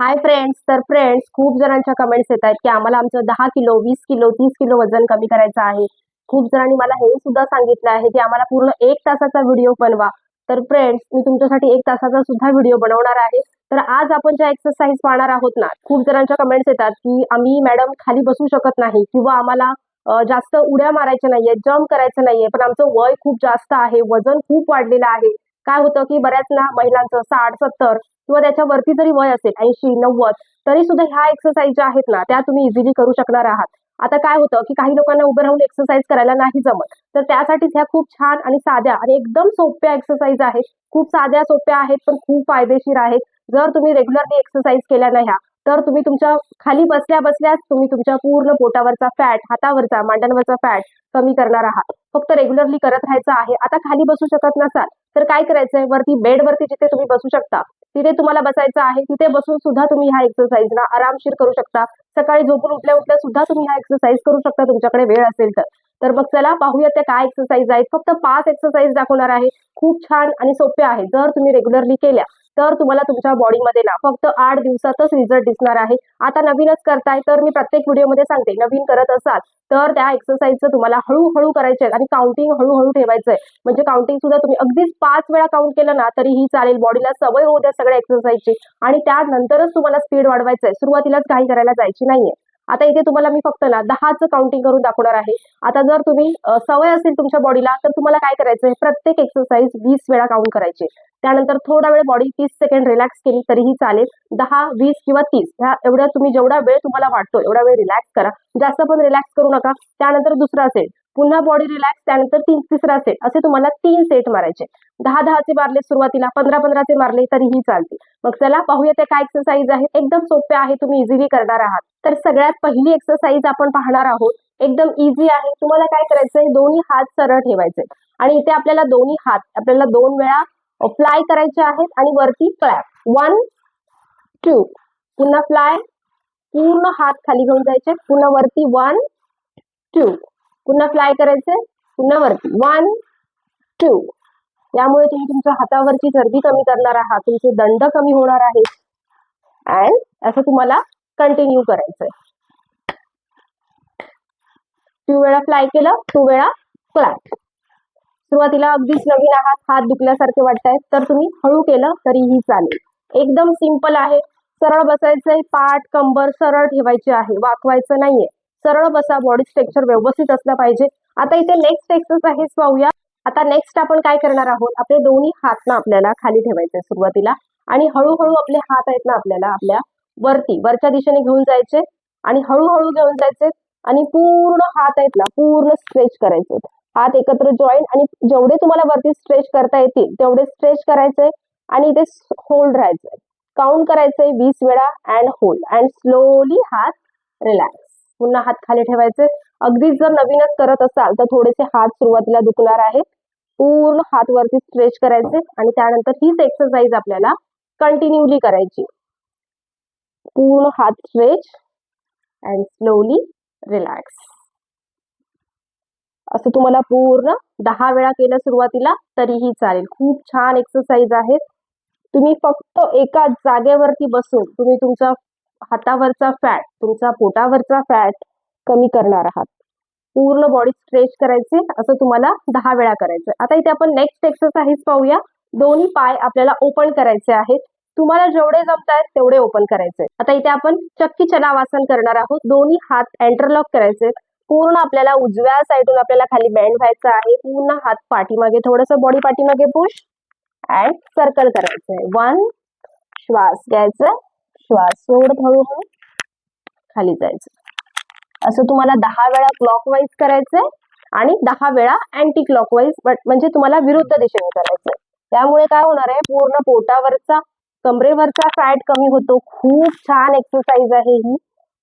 Hi friends तर friends खूप जणांच्या कमेंट्स येत आहेत की आम्हाला आमचं दहा किलो वीस किलो तीस किलो वजन कमी करायचं आहे. खूप जणांनी मला हे सुद्धा सांगितलं आहे की आम्हाला पूर्ण एक तासाचा व्हिडिओ बनवा. तर फ्रेंड्स मी तुमच्यासाठी एक तासाचा सुद्धा व्हिडिओ बनवणार आहे. तर आज आपण ज्या एक्सरसाइज पाहणार आहोत ना खूप जणांच्या कमेंट्स येतात की आम्ही मॅडम खाली बसू शकत नाही किंवा आम्हाला जास्त उड्या मारायच्या नाहीये जम्प करायचं नाहीये. पण आमचं वय खूप जास्त आहे वजन खूप वाढलेलं आहे. काय होतं की बऱ्याच ना महिलांचं साठ सत्तर किंवा त्याच्यावरती जरी वय असेल ऐंशी नव्वद तरी सुद्धा ह्या एक्सरसाइज ज्या आहेत ना त्या तुम्ही इझिली करू शकणार आहात. आता काय होतं की काही लोकांना उभं राहून एक्सरसाइज करायला नाही जमत. तर त्यासाठीच ह्या खूप छान आणि साध्या आणि एकदम सोप्या एक्सरसाइज आहेत. खूप साध्या सोप्या आहेत पण खूप फायदेशीर आहेत. जर तुम्ही रेग्युलरली एक्सरसाइज केल्या नाही ह्या तर तुम्ही तुमच्या खाली बसल्या बसल्याच तुम्ही तुमच्या पूर्ण पोटावरचा फॅट हातावरचा मांड्यांवरचा फॅट कमी करणार आहात. फक्त रेग्युलरली करत राहायचं आहे. आता खाली बसू शकत नसाल तर काय करायचंय? वरती बेडवरती जिथे तुम्ही बसू शकता तिथे तुम्हाला बसायचं आहे तिथे बसून सुद्धा तुम्ही ह्या एक्सरसाइज ना आरामशीर करू शकता. सकाळी झोपून उठल्या उठल्या सुद्धा तुम्ही ह्या एक्सरसाइज करू शकता तुमच्याकडे वेळ असेल तर. तर मग चला पाहूया त्या काय एक्सरसाइज आहेत. फक्त पाच एक्सरसाइज दाखवणार आहे. खूप छान आणि सोप्या आहेत. जर तुम्ही रेग्युलरली केल्या तर तुम्हाला तुमच्या बॉडीमध्ये ना फक्त आठ दिवसातच रिझल्ट दिसणार आहे. आता नवीनच करताय तर मी प्रत्येक व्हिडिओमध्ये सांगते. नवीन करत असाल तर त्या एक्सरसाइजचं तुम्हाला हळूहळू करायचे आहे आणि काउंटिंग हळूहळू ठेवायचं आहे म्हणजे काउंटिंग सुद्धा तुम्ही अगदीच पाच वेळा काउंट केलं ना तरीही चालेल. बॉडीला सवय होऊ द्या सगळ्या एक्सरसाइजची आणि त्यानंतरच तुम्हाला स्पीड वाढवायचं आहे सुरुवातीलाच काही करायला जायची नाहीये. आता इथे तुम्हाला मी फक्त ना दहाचं काउंटिंग करून दाखवणार आहे. आता जर तुम्ही सवय असेल तुमच्या बॉडीला तर तुम्हाला काय करायचं प्रत्येक एक्सरसाइज वीस वेळा काउंट करायचे. त्यानंतर थोडा वेळ बॉडी तीस सेकंड रिलॅक्स केली तरीही चालेल. दहा वीस किंवा तीस ह्या एवढ्या तुम्ही जेवढा वेळ तुम्हाला वाटतो एवढा वेळ रिलॅक्स करा. जास्त पण रिलॅक्स करू नका. त्यानंतर दुसरा सेट पुन्हा बॉडी रिलॅक्स त्यानंतर तीन तिसरा सेट असे तुम्हाला तीन सेट मारायचे. दहा दहाचे मारले सुरुवातीला पंधरा पंधराचे मारले तरीही चालते मग चला पाहूया त्या काय एक्सरसाइज आहेत. एकदम सोप्या आहे तुम्ही इझिली करणार आहात. तर सगळ्यात पहिली एक्सरसाइज आपण पाहणार आहोत. एकदम इझी आहे. तुम्हाला काय करायचंय? दोन्ही हात सरळ ठेवायचे. आणि इथे आपल्याला दोन्ही हात आपल्याला दोन वेळा फ्लाय करायचे आहेत आणि वरती क्लॅप वन टू पुन्हा फ्लाय पूर्ण हात खाली घेऊन जायचे. पुन्हा वरती वन टू पुन्हा फ्लाय करायचंय. पुन्हा वरती. वन टू यामुळे तुम्ही तुमच्या हातावरची चरबी कमी करणार आहात. तुमचे दंड कमी होणार आहेत. अँड असं तुम्हाला कंटिन्यू करायचंय. टू वेळा फ्लाय केलं टू वेळा फ्लॅट सुरुवातीला अगदीच नवीन आहात. हात दुखल्यासारखे वाटतायत. तर तुम्ही हळू केलं तरीही चालेल. एकदम सिंपल आहे. सरळ बसायचंय. पाठ कंबर सरळ ठेवायचे आहे. वाकवायचं नाहीये. सरळ बसा बॉडी स्ट्रक्चर व्यवस्थित असलं पाहिजे. आता इथे नेक्स्ट एक्सरसाइज पाहूया. आता नेक्स्ट आपण काय करणार आहोत? आपले दोन्ही हात ना आपल्याला खाली ठेवायचे सुरुवातीला आणि हळूहळू आपले हात आहेत ना आपल्याला आपल्या वरती वरच्या दिशेने घेऊन जायचे आणि हळूहळू घेऊन जायचे आणि पूर्ण हात आहेत ना पूर्ण स्ट्रेच करायचे. हात एकत्र जॉईंट आणि जेवढे तुम्हाला वरती स्ट्रेच करता येतील तेवढे स्ट्रेच करायचे आणि इथे होल्ड राहायचंय काउंट करायचंय वीस वेळा अँड होल्ड अँड स्लोली हात रिलॅक्स पुन्हा हात खाली ठेवायचे. अगदीच जर नवीनच करत असाल तर थोडेसे हात सुरुवातीला दुखणार आहेत. पूर्ण हात वरती स्ट्रेच करायचे आणि त्यानंतर हीच एक्सरसाइज आपल्याला कंटिन्यूली करायची. पूर्ण हात स्ट्रेच अँड स्लोली रिलॅक्स असं तुम्हाला पूर्ण दहा वेळा केलं सुरुवातीला तरीही चालेल. खूप छान एक्सरसाइज आहेत. तुम्ही फक्त एका जागेवरती बसून तुम्ही तुमचा हातावरचा फॅट तुमचा पोटावरचा फॅट कमी करणार आहात. पूर्ण बॉडी स्ट्रेच करायचे असं तुम्हाला दहा वेळा करायचं आता इथे आपण नेक्स्ट एक्सरसाइज पाहूया. दोन्ही पाय आपल्याला ओपन करायचे आहेत. तुम्हाला जेवढे जमत आहेत तेवढे ओपन करायचे आता इथे आपण चक्की चलावासन करणार आहोत. दोन्ही हात एंटरलॉक करायचे पूर्ण आपल्याला उजव्या साईडून आपल्याला खाली बँड व्हायचं आहे. पूर्ण हात पाठीमागे थोडस बॉडी पाठीमागे पुश अँड सर्कल करायचंय. वन श्वास घ्यायचा. श्वास सोडत हळूहळू खाली जायचं. असं तुम्हाला दहा वेळा क्लॉकवाईज करायचंय आणि दहा वेळा अँटी क्लॉकवाईज बट म्हणजे तुम्हाला विरुद्ध दिशेने करायचंय. त्यामुळे काय होणार आहे? पूर्ण पोटावरचा कमरेवरचा फॅट कमी होतो. खूप छान एक्सरसाइज आहे ही.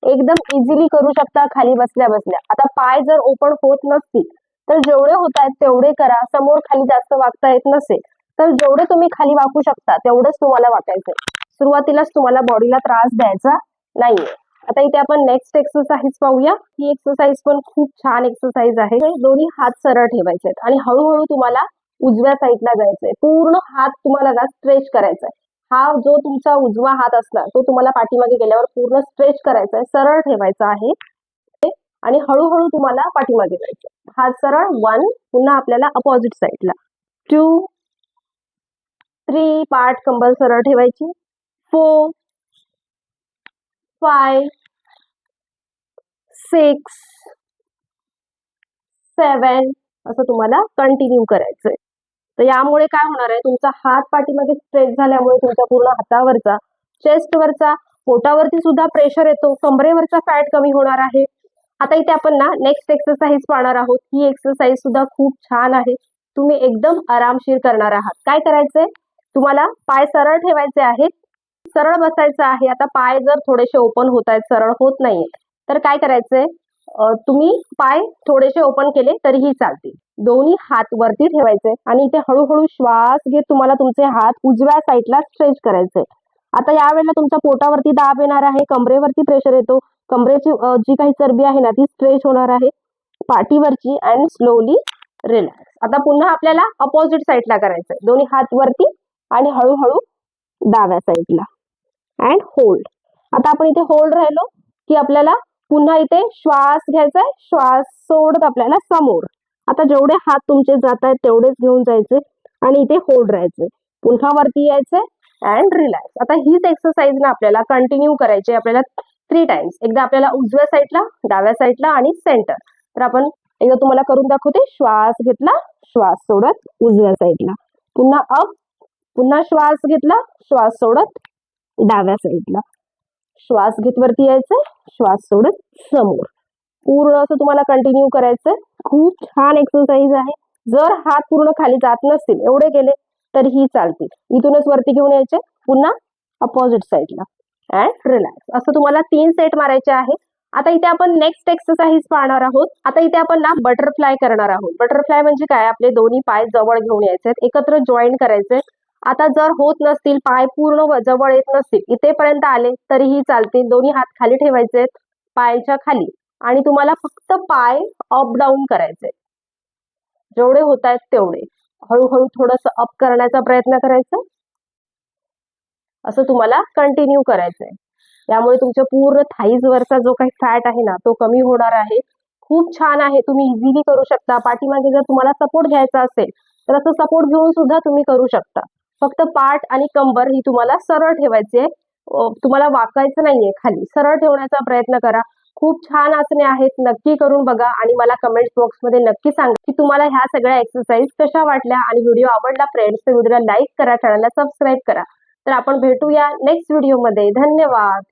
एकदम इझिली करू शकता खाली बसल्या बसल्या. आता पाय जर ओपन होत नसतील तर जेवढे होत आहेत तेवढे करा. समोर खाली जास्त वागता येत नसेल तर जेवढे तुम्ही खाली वाकू शकता तेवढंच तुम्हाला वाकायचंय सुरुवातीलाच तुम्हाला बॉडीला त्रास द्यायचा नाहीये. आता इथे आपण नेक्स्ट एक्सरसाइज पाहूया. ही एक्सरसाइज पण खूप छान एक्सरसाइज आहे. दोन्ही हात सरळ ठेवायचे आहेत आणि हळूहळू तुम्हाला उजव्या साईडला जायचंय. पूर्ण हात तुम्हाला ना स्ट्रेच करायचा आहे हा जो तुमचा उजवा हात असणार तो तुम्हाला पाठीमागे गेल्यावर पूर्ण स्ट्रेच करायचा आहे सरळ ठेवायचा आहे. आणि हळूहळू तुम्हाला पाठीमागे जायचं हात सरळ वन पुन्हा आपल्याला अपोजिट साईडला टू थ्री पाठ कंबल सरळ ठेवायची. Four, फाय सिक्स सेवन असं तुम्हाला कंटिन्यू करायचंय. तर यामुळे काय होणार आहे तुमचा हात पाठीमागे स्ट्रेच झाल्यामुळे तुमच्या पूर्ण हातावरचा चेस्टवरचा पोटावरती सुद्धा प्रेशर येतो कमरेवरचा फॅट कमी होणार आहे. आता इथे आपण ना नेक्स्ट एक्सरसाइज पाहणार आहोत. ही एक्सरसाइज सुद्धा खूप छान आहे. तुम्ही एकदम आरामशीर करणार आहात. काय करायचंय? तुम्हाला पाय सरळ ठेवायचे आहेत. सरळ बसायचं आहे. आता पाय जर थोडेसे ओपन होत आहेत सरळ होत नाहीये तर काय करायचंय? तुम्ही पाय थोडेसे ओपन केले तरीही चालतील. दोन्ही हात वरती ठेवायचे आणि इथे हळूहळू श्वास घेत तुम्हाला तुमचे हात उजव्या साईडला स्ट्रेच करायचे. आता यावेळेला तुमच्या पोटावरती दाब येणार आहे कमरेवरती प्रेशर येतो. कमरेची जी काही चरबी आहे ना ती स्ट्रेच होणार आहे. पाठीवरची अँड स्लोली रिलॅक्स आता पुन्हा आपल्याला अपोजिट साईडला करायचंय. दोन्ही हात वरती आणि हळूहळू डाव्या साईडला अँड होल्ड आता आपण इथे होल्ड राहिलो की आपल्याला पुन्हा इथे श्वास घ्यायचा आहे श्वास सोडत आपल्याला समोर. आता जेवढे हात तुमचे जात आहेत तेवढेच घेऊन जायचे आणि इथे होल्ड राहायचे. पुन्हा वरती यायचे अँड रिलॅक्स आता हीच एक्सरसाइज ना आपल्याला कंटिन्यू करायची आपल्याला थ्री टाइम्स एकदा आपल्याला उजव्या साईडला डाव्या साईडला आणि सेंटर तर आपण एकदा तुम्हाला करून दाखवते. श्वास घेतला श्वास सोडत उजव्या साईडला पुन्हा अप पुन्हा श्वास घेतला श्वास सोडत डाव्या साईडला. श्वास घेत वरती यायचंय श्वास सोडत समोर. पूर्ण असं तुम्हाला कंटिन्यू करायचंय. खूप छान एक्सरसाइज आहे. जर हात पूर्ण खाली जात नसतील एवढे गेले तरीही चालतील. इथूनच वरती घेऊन यायचे पुन्हा अपोजिट साईडला अँड रिलॅक्स असं तुम्हाला तीन सेट मारायचे आहे आता इथे आपण नेक्स्ट एक्सरसाइज पाहणार आहोत. आता इथे आपण ना बटरफ्लाय करणार आहोत. बटरफ्लाय म्हणजे काय? आपले दोन्ही पाय जवळ घेऊन यायचे एकत्र जॉईन करायचे आता जर होत नसतील पाय पूर्ण जवळ येत नसतील इथेपर्यंत आले तरीही चालतील. दोन्ही हात खाली ठेवायचे पायाच्या खाली. आणि तुम्हाला फक्त पाय अप डाऊन करायचे जेवढे होत आहेत तेवढे. हळूहळू थोडस अप करण्याचा प्रयत्न करायचा. असं तुम्हाला कंटिन्यू करायचंय यामुळे तुमच्या पूर्ण थाईज वरचा जो काही फॅट आहे ना तो कमी होणार आहे. खूप छान आहे. तुम्ही इझिली करू शकता. पाठीमागे जर तुम्हाला सपोर्ट घ्यायचा असेल तर असं सपोर्ट घेऊन सुद्धा तुम्ही करू शकता. फक्त पाठ आणि कंबर ही तुम्हाला सरळ ठेवायची आहे. तुम्हाला वाकायचं नाहीये खाली. सरळ ठेवण्याचा प्रयत्न करा. खूप छान आसने आहेत. नक्की करून बघा आणि मला कमेंट बॉक्समध्ये नक्की सांगा की तुम्हाला ह्या सगळ्या एक्सरसाइज कशा वाटल्या आणि व्हिडिओ आवडला? फ्रेंड्स तर व्हिडिओला लाईक करा. चॅनलला सबस्क्राईब करा. तर आपण भेटूया नेक्स्ट व्हिडिओमध्ये धन्यवाद.